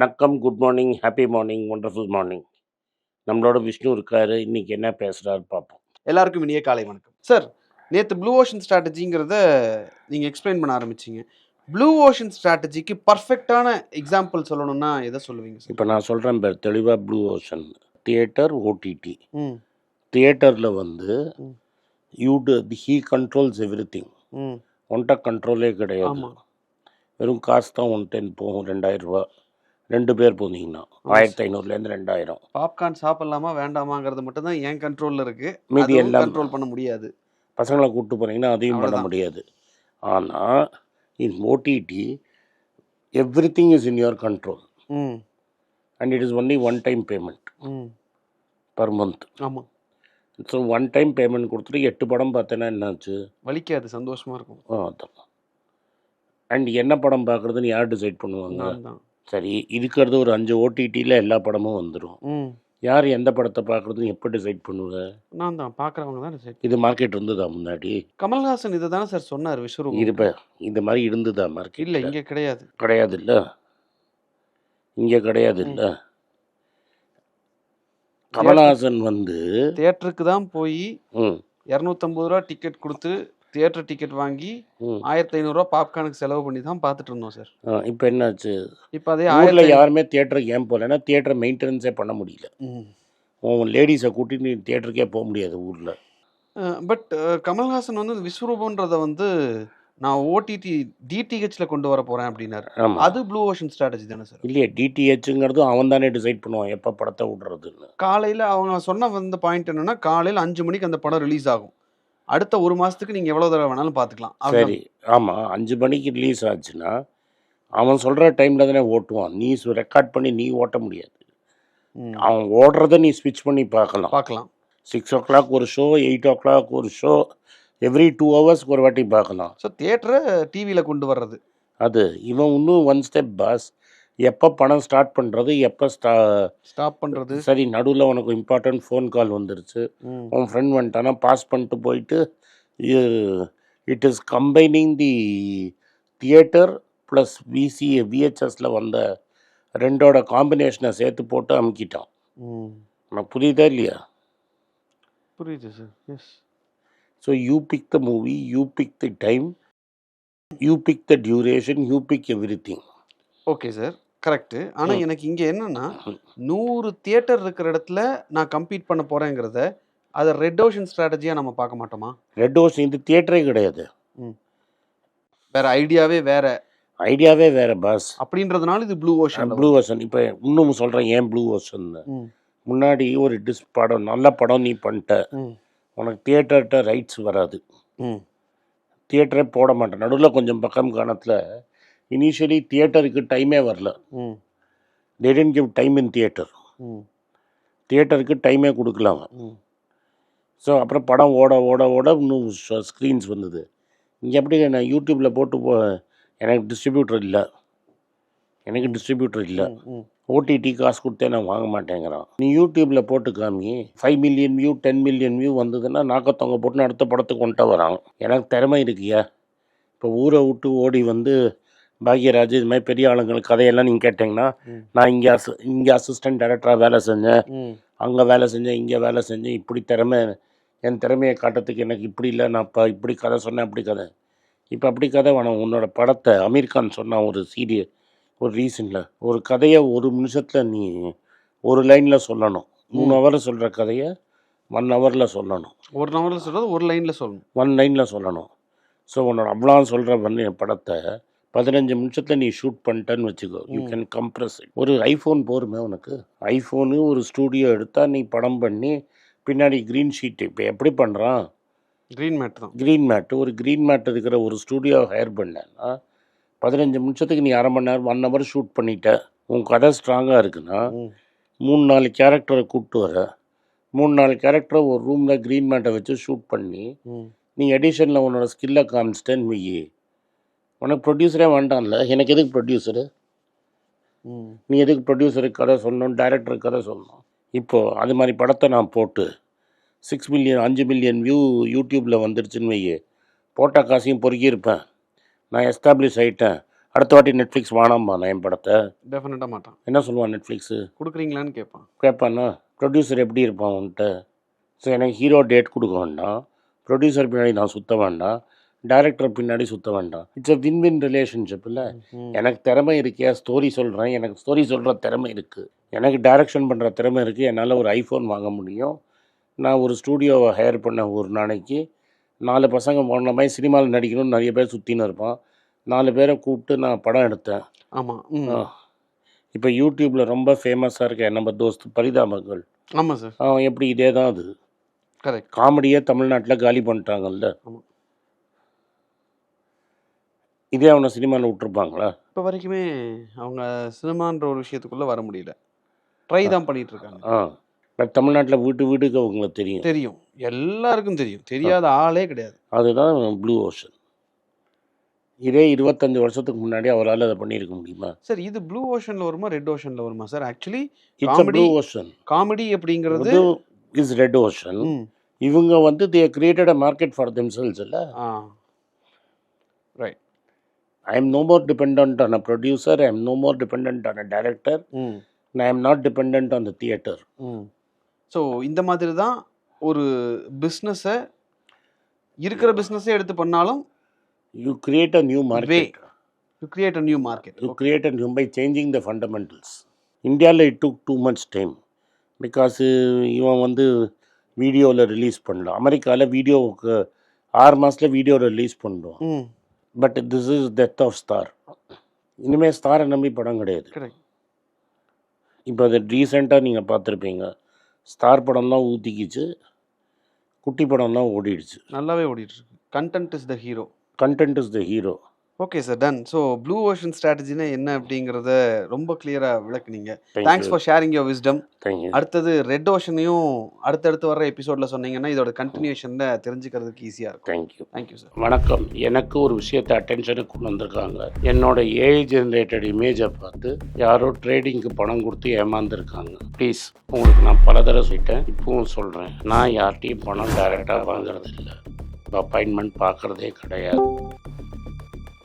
வணக்கம் good morning happy morning wonderful morning நம்மளோட விஷ்ணு இருக்காரு இன்னைக்கு என்ன பேசுறாரு பார்ப்போம். எல்லாருக்கும் இனிய காலை வணக்கம். சார் நேற்று ப்ளூ ஓஷன் ஸ்ட்ராட்டஜிங்கிறத நீங்கள் எக்ஸ்பிளைன் பண்ண ஆரம்பிச்சீங்க. ப்ளூ ஓஷன் ஸ்ட்ராட்டஜிக்கு பர்ஃபெக்டான எக்ஸாம்பிள் சொல்லணும்னா எதை சொல்லுவீங்க சார் இப்போ நான் சொல்கிறேன் பேர் தெளிவாக ப்ளூ ஓஷன் தியேட்டர் ஓடிடி தியேட்டரில் வந்து. You he controls everything ம். ஒன்ட்ட கண்ட்ரோலே கிடையாது. வெறும் காசு தான் ஒன் டென் போகும் ரெண்டாயிரம் ரூபா ரெண்டு பேர் போனீங்கன்னா ஆயிரத்தி ஐநூறுலேருந்து ரெண்டாயிரம். பாப்கார்ன் சாப்பிடலாமா வேண்டாமாங்கிறது மட்டும் தான் என் கண்ட்ரோலில் இருக்கு. மீதி எல்லாம் கண்ட்ரோல் பண்ண முடியாது. பசங்களை கூப்பிட்டு போனீங்கன்னா அதையும் பண்ண. முடியாது. ஆனால் in OTT everything is in your control and it is only one time payment per month ஆமாம் ஸோ ஒன் டைம் பேமெண்ட் கொடுத்துட்டு எட்டு படம் பார்த்தேன்னா என்னாச்சு? வலிக்காது சந்தோஷமா இருக்கும். ஆ, அதான். அண்ட் என்ன படம் பார்க்குறதுன்னு யார் டிசைட் பண்ணுவாங்க? நான் தான் சரி இருக்கிறது ஒரு அஞ்சு ஓடிடியில் எல்லா படமும் வந்துடும் யார் எந்த படத்தை பார்க்குறதுன்னு எப்போ டிசைட் பண்ணுவேன் நான் தான் பார்க்குறவங்க தான் சரி இது மார்க்கெட் இருந்ததா முன்னாடி? கமல்ஹாசன் இதை தானே சார் சொன்னார் விஸ்வரூபம் இருப்ப இந்த மாதிரி இருந்ததா மார்க்கெட் இல்லை இங்கே கிடையாது. கிடையாது இல்லை இங்கே கிடையாது இல்லை கமலஹாசன் வந்து தியேட்டருக்கு தான் போய் இரநூத்தம்பது ரூபா டிக்கெட் கொடுத்து தியேட்டர் டிக்கெட் வாங்கி ஆயிரத்தி ஐநூறுரூவா பாப்கார்னுக்கு செலவு பண்ணி தான் பார்த்துட்டு இருந்தோம் சார். இப்போ என்னாச்சு? இப்போ அதே ஊரில் யாருமே தியேட்டருக்கு ஏன் போகலன்னா தியேட்டரை மெயின்டெனன்ஸே பண்ண முடியல. உன் லேடிஸை கூட்டிட்டு நீ தியேட்டருக்கே போக முடியாது ஊரில். பட் கமல்ஹாசன் வந்து விஸ்வரூபன்றதை வந்து நான் ஓடிடி டிடிஹெச்ல கொண்டு வர போறேன் அப்படின்னாரு. அது ப்ளூ ஓஷன் ஸ்ட்ராட்டஜி தானே சார்? இல்லையே டிடிஹெச்சுங்கிறதும் அவன் தானே டிசைட் பண்ணுவான் எப்போ படத்தை விடுறதுன்னு. காலையில அவங்க சொன்ன வந்த பாயிண்ட் என்னன்னா காலையில அஞ்சு மணிக்கு அந்த படம் ரிலீஸ் ஆகும். அடுத்த ஒரு மாசத்துக்கு நீங்க எவ்வளவு தடவை வேணாலும் பார்த்துக்கலாம். சரி ஆமாம் அஞ்சு மணிக்கு ரிலீஸ் ஆச்சுன்னா அவன் சொல்கிற டைமில் தானே ஓட்டுவான். நீ ரெக்கார்ட் பண்ணி நீ ஓட்ட முடியாது. அவன் ஓடுறத நீ ஸ்விட்ச் பண்ணி பார்க்கலாம் பார்க்கலாம் சிக்ஸ் ஓ கிளாக் ஒரு ஷோ எயிட் ஓ கிளாக் ஒரு ஷோ எவ்ரி டூ ஹவர்ஸ்க்கு ஒரு வாட்டி பார்க்கலாம் ஸோ தியேட்டரை டிவியில கொண்டு வர்றது. அது இவன் இன்னும் ஒன் ஸ்டெப் பாஸ் எப்போ படம் ஸ்டார்ட் பண்ணுறது எப்போ ஸ்டா ஸ்டாப் பண்றது. சரி நடுவில் உனக்கு இம்பார்ட்டன்ட் ஃபோன் கால் வந்துருச்சு. உன் ஃப்ரெண்ட் வந்துட்டானா பாஸ் பண்ணிட்டு போயிட்டு it is combining the theatre plus விசி விஹெச்எஸில் வந்த ரெண்டோட காம்பினேஷனை சேர்த்து போட்டு அமுக்கிட்டான். உனக்கு புரியுதா இல்லையா? புரியுது sir yes so you pick the movie you pick the time you pick the duration you pick everything okay sir correct ஆனா ம். எனக்கு இங்க என்னன்னா ம். நூறு தியேட்டர் இருக்கிற இடத்துல நான் கம்பீட் பண்ண போறேங்கிறத அதை ரெட் ஓஷன் ஸ்ட்ராட்டஜியா நம்ம பார்க்க மாட்டோமா? ரெட் ஹவுஸ் இது தியேட்டரே கிடையாது. வேற ஐடியாவே வேற. ஐடியாவே வேற பாஸ் அப்படின்றதுனால இது ப்ளூ ஓஷன் ப்ளூ ஓஷன் இப்போ இன்னும் சொல்கிறேன் ஏன் ப்ளூ ஓஷன் முன்னாடி ஒரு டிஸ் படம் நல்ல படம் நீ பண்ணிட்ட. உனக்கு தியேட்டர்கிட்ட ரைட்ஸ் வராது. தியேட்டரே போட மாட்டேன். நடுவில் கொஞ்சம் பக்கம் காலத்தில் இனிஷியலி தியேட்டருக்கு டைமே வரல. didn't give time in theatre தியேட்டருக்கு டைமே கொடுக்கல அவன். ஸோ அப்புறம் படம் ஓட ஓட ஓட இன்னும் ஸ்க்ரீன்ஸ் வந்தது. இங்கே எப்படி நான் யூடியூப்பில் போட்டு போ எனக்கு டிஸ்ட்ரிபியூட்டர் இல்லை. எனக்கு டிஸ்ட்ரிபியூட்டர் இல்லை. ஓடிடி காசு கொடுத்தே நான் வாங்க மாட்டேங்கிறான். நீ யூடியூப்பில் போட்டு காமி five million view ten million view வந்ததுன்னா நாக்கத்தவங்க போட்டு அடுத்த படத்துக்கு கொண்டு வரான் எனக்கு திறமை இருக்குயா இப்போ ஊரை விட்டு ஓடி வந்து பாக்யராஜ் இது மாதிரி பெரிய ஆளுங்களுக்கு கதையெல்லாம் நீங்கள் கேட்டிங்கன்னா. நான் இங்கே அசி இங்கே அசிஸ்டன்ட் டைரக்டராக வேலை செஞ்சேன். அங்கே வேலை செஞ்சேன் இங்கே வேலை செஞ்சேன். இப்படி திறமை என் திறமையை காட்டுறதுக்கு எனக்கு இப்படி இல்லை. நான் இப்போ இப்படி கதை சொன்னேன் அப்படி கதை. இப்போ அப்படி கதை வேணாம். உன்னோட படத்தை அமீர் கான் சொன்னான் ஒரு சீரிய ஒரு ரீசனில் ஒரு கதையை ஒரு நிமிஷத்தில் நீ ஒரு லைனில் சொல்லணும். மூணு. ஹவரில் சொல்கிற கதையை ஒன் ஹவரில் சொல்லணும். ஒரு நவரில் சொல்றது ஒரு லைன்ல சொல்லணும். ஒன் லைனில் சொல்லணும். ஸோ உன்னோட அவ்வளோ சொல்கிற பண்ணி படத்தை பதினஞ்சு நிமிஷத்தில் நீ ஷூட் பண்ணிட்டேன்னு வச்சுக்கோ. யூ. கேன் கம்ப்ரஸ் ஒரு ஐஃபோன் போருமே உனக்கு. ஐஃபோனு ஒரு ஸ்டூடியோ எடுத்தால் நீ படம் பண்ணி பின்னாடி க்ரீன் ஷீட் இப்போ எப்படி பண்ணுறான் க்ரீன் மேட் தான். க்ரீன் மேட்டு ஒரு க்ரீன் மேட் இருக்கிற ஒரு ஸ்டூடியோ ஹையர் பண்ணேன்னா பதினஞ்சு நிமிஷத்துக்கு நீ அரை மணி நேரம் ஒன் ஹவர் ஷூட் பண்ணிட்ட. உன் கதை ஸ்ட்ராங்காக இருக்குன்னா. மூணு நாலு கேரக்டரை கூப்பிட்டு வர. மூணு நாலு கேரக்டரை ஒரு ரூமில் க்ரீன் மேட்டை வச்சு ஷூட் பண்ணி. நீ எடிஷனில் உன்னோட ஸ்கில்லை காமிச்சிட்டேன்னு வையி. உனக்கு ப்ரொடியூசரே வேண்டாம்ல. எனக்கு எதுக்கு ப்ரொடியூசரு ம். நீ எதுக்கு ப்ரொடியூசருக்கு கதை சொல்லணும் டைரக்டருக்கு கதை சொல்லணும்? இப்போது அது மாதிரி படத்தை நான் போட்டு சிக்ஸ் மில்லியன் அஞ்சு மில்லியன் வியூ யூடியூப்பில் வந்துருச்சுன்னு வையே போட்ட காசையும் பொறுக்கியிருப்பேன். நான் எஸ்டாப்ளிஷ் ஆகிட்டேன் அடுத்த வாட்டி நெட்ஃப்ளிக்ஸ் வானாம்பா நான் என் படத்தை. டெஃபினட்டாக மாட்டான். என்ன சொல்லுவான் நெட்ஃப்ளிக்ஸு கொடுக்குறீங்களான்னு கேட்பான். கேட்பானா ப்ரொடியூசர் எப்படி இருப்பான் உன்கிட்ட? ஸோ எனக்கு ஹீரோ டேட் கொடுக்க வேண்டாம். ப்ரொடியூசர் பின்னாடி நான் சுற்ற வேண்டாம். டைரக்டர் பின்னாடி சுற்ற வேண்டாம். It's a win win relationship இல்லை எனக்கு திறமை இருக்கே ஸ்டோரி சொல்கிறேன் எனக்கு ஸ்டோரி சொல்கிற திறமை இருக்குது எனக்கு டைரக்ஷன் பண்ணுற திறமை இருக்குது என்னால் ஒரு ஐஃபோன் வாங்க முடியும். நான் ஒரு ஸ்டூடியோவை ஹையர் பண்ண ஒரு நாளைக்கு நாலு பசங்க போன மாதிரி சினிமாவில் நடிக்கணும்னு நிறைய பேர் சுற்றின்னு இருப்பான். நாலு பேரை கூப்பிட்டு நான் படம் எடுத்தேன். ஆமாம் இப்போ யூடியூப்பில் ரொம்ப ஃபேமஸாக இருக்க நம்ம தோஸ்த் பரிதாபங்கள். ஆமாம் சார் அவன் எப்படி இதே தான் அது. கரெக்ட் காமெடியே தமிழ்நாட்டில் காலி பண்ணிட்டாங்கல்ல. இதே அவனை சினிமாவில் விட்டுருப்பாங்களா? இப்போ வரைக்குமே அவங்க சினிமான்ற ஒரு விஷயத்துக்குள்ளே வர முடியல. ட்ரை தான் பண்ணிட்டு இருக்காங்க ஆ. பட் தமிழ்நாட்டில் வீட்டு வீட்டுக்கு அவங்களுக்கு தெரியும். தெரியும். எல்லாருக்கும் தெரியும். தெரியாத ஆளே கிடையாது. அதுதான் ப்ளூ ஓஷன் இதே இருபத்தஞ்சு வருஷத்துக்கு முன்னாடி அவரால் அதை பண்ணியிருக்க முடியுமா? சார் இது ப்ளூ ஓஷன்ல வருமா ரெட் ஓஷன்ல வருமா sir? Actually blue ocean comedy அப்படிங்கிறது இஸ் ரெட் ஓஷன் இவங்க வந்து they created a market for themselves இல்லை? ஆ. I am no more depend on a producer I am no more depend on a director ம். I am not depend on the theatre ம். So இந்த மாதிரி தான் ஒரு பிஸ்னஸை இருக்கிற பிஸ்னஸே எடுத்து பண்ணாலும் you create a new market you create a new market you create a new by changing the fundamentals இந்தியாவில் it took too much time because இவன் வந்து வீடியோவில் ரிலீஸ் பண்ணலாம் அமெரிக்காவில் வீடியோவுக்கு ஆறு மாதத்தில் வீடியோ ரிலீஸ் பண்ணுவான். ம். But this is death of star இனிமேல் ஸ்டாரை நம்பி படம் கிடையாது. இப்போ அது ரீசெண்டாக நீங்கள் பார்த்துருப்பீங்க. ஸ்டார் படம் தான் ஊற்றிக்கிச்சு குட்டி படம் தான் ஓடிடுச்சு. நல்லாவே இருக்கு. Content is the hero content is the hero okay sir done so blue ocean ஸ்ட்ராட்டஜினா என்ன அப்படிங்கிறத ரொம்ப கிளியராக விளக்குனீங்க. Thanks for sharing your wisdom அடுத்தது ரெட் ஓஷனையும் அடுத்தடுத்து வர எபிசோட்ல சொன்னீங்கன்னா இதோட கண்டினியூஷனில் தெரிஞ்சுக்கிறதுக்கு ஈஸியாக இருக்கும். தேங்க்யூ தேங்க்யூ சார் வணக்கம். எனக்கு ஒரு விஷயத்தை அட்டென்ஷனுக்கு கொண்டு வந்திருக்காங்க. என்னோட ஏஐ ஜென்ரேட்டட் இமேஜை பார்த்து யாரோ ட்ரேடிங்க்கு பணம் கொடுத்து ஏமாந்துருக்காங்க. ப்ளீஸ் உங்களுக்கு நான் பல தடவை சொல்லிட்டேன். இப்பவும் சொல்கிறேன் நான் யார்கிட்டையும் பணம் டைரெக்டாக வாங்குறது இல்லை அப்பாயின்மெண்ட் பார்க்குறதே கிடையாது.